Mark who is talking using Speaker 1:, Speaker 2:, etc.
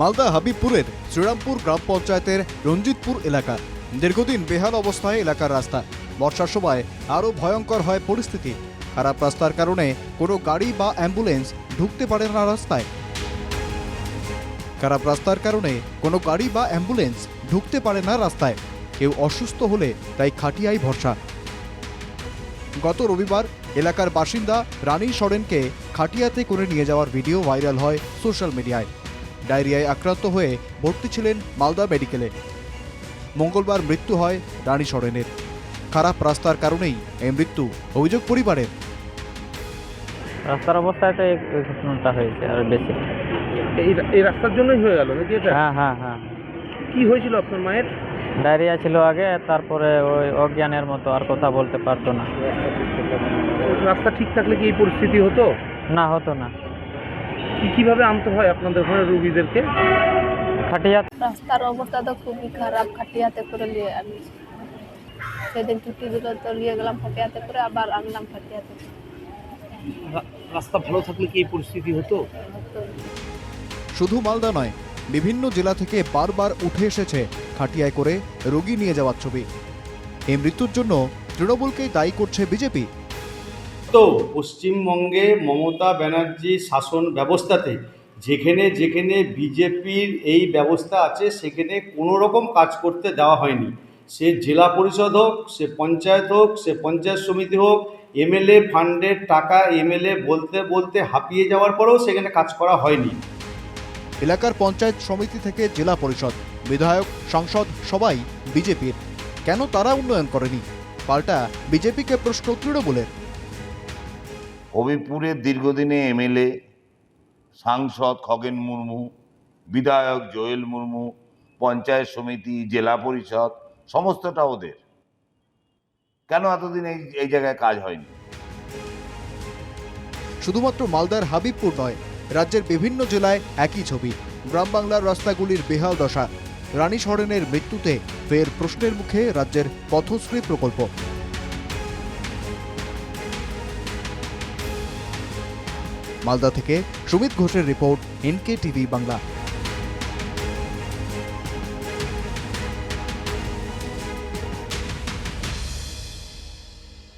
Speaker 1: মালদা হাবিবপুরের শ্রীরামপুর গ্রাম পঞ্চায়েতের রঞ্জিতপুর এলাকা। দীর্ঘদিন বেহাল অবস্থায় এলাকার রাস্তা। বর্ষার সময় আরও ভয়ঙ্কর হয় পরিস্থিতি। খারাপ রাস্তার কারণে কোনো গাড়ি বা অ্যাম্বুলেন্স ঢুকতে পারে না রাস্তায়। খারাপ রাস্তার কারণে কোনো গাড়ি বা অ্যাম্বুলেন্স ঢুকতে পারে না রাস্তায়। কেউ অসুস্থ হলে তাই খাটিয়াই ভরসা। গত রবিবার এলাকার বাসিন্দা রানী সরেনকে খাটিয়াতে করে নিয়ে যাওয়ার ভিডিও ভাইরাল হয় সোশ্যাল মিডিয়ায়। ডায়রিয়ায় আক্রান্ত হয়ে ভর্তি ছিলেন মালদা মেডিকেলে। মঙ্গলবার মৃত্যু হয় রানী সরেনের খারাপ রাস্তার কারণেই এই মৃত্যু অভিযোগ পরিবারের।
Speaker 2: রাস্তার অবস্থায় তো ঘটনাটা হয়েছে আর বেশি।
Speaker 3: এই এই রাস্তার জন্যই হয়ে গেল নাকি এটা?
Speaker 2: হ্যাঁ হ্যাঁ হ্যাঁ।
Speaker 3: কি হয়েছিল আপনার মায়ের?
Speaker 2: ডায়রিয়া ছিল আগে তারপরে ওই অজ্ঞানের মতো আর কথা বলতে পারতো না।
Speaker 3: রাস্তা ঠিক থাকলে কি এই পরিস্থিতি হতো?
Speaker 2: না হতো না।
Speaker 3: কি কীভাবে আনতে হয় আপনাদের ঘরে রুগীদেরকে?
Speaker 2: খাটিয়া
Speaker 4: রাস্তার অবস্থা তো খুবই খারাপ খাটিয়াতে করে নিয়ে আনছি সেদিন ছুটি দিল তো নিয়ে গেলাম খাটিয়াতে করে আবার আনলাম খাটিয়াতে।
Speaker 3: রাস্তা ভালো থাকলে কি এই পরিস্থিতি হতো?
Speaker 1: শুধু মালদা নয় বিভিন্ন জেলা থেকে বারবার উঠে এসেছে খাটিয়ায় করে রোগী নিয়ে যাওয়ার ছবি। এই মৃত্যুর জন্য তৃণমূলকেই দায়ী করছে বিজেপি।
Speaker 5: তো পশ্চিমবঙ্গে মমতা ব্যানার্জি শাসন ব্যবস্থাতে যেখানে যেখানে বিজেপির এই ব্যবস্থা আছে, সেখানে কোনো রকম কাজ করতে দেওয়া হয়নি। সে জেলা পরিষদ হোক, সে পঞ্চায়েত হোক, সে পঞ্চায়েত সমিতি হোক, এমএলএ ফান্ডের টাকা এমএলএ বলতে বলতে হাঁপিয়ে যাওয়ার পরেও সেখানে কাজ করা হয়নি।
Speaker 1: এলাকার পঞ্চায়েত সমিতি থেকে জেলা পরিষদ, বিধায়ক, সংসদ সবাই বিজেপির। কেন তারা উন্নয়ন করেনি? পাল্টা বিজেপিকে প্রশ্ন তৃণমূলের।
Speaker 6: হবিপুরের দীর্ঘদিনে এমএলএ, সাংসদ খগেন মুর্মু, বিধায়ক জোয়েল মুর্মু, পঞ্চায়েত সমিতি, জেলা পরিষদ, সমস্তটা ওদের। কেন এতদিন এই এই জায়গায় কাজ হয়নি?
Speaker 1: শুধুমাত্র মালদার হাবিবপুর নয়, রাজ্যের বিভিন্ন জেলায় একই ছবি, গ্রাম বাংলার রাস্তাগুলির বেহাল দশা। রানী সরেনের মৃত্যুতে ফের প্রশ্নের মুখে রাজ্যের পথশ্রী প্রকল্প। মালদা থেকে সুমিত ঘোষের রিপোর্ট এনকে টিভি বাংলা।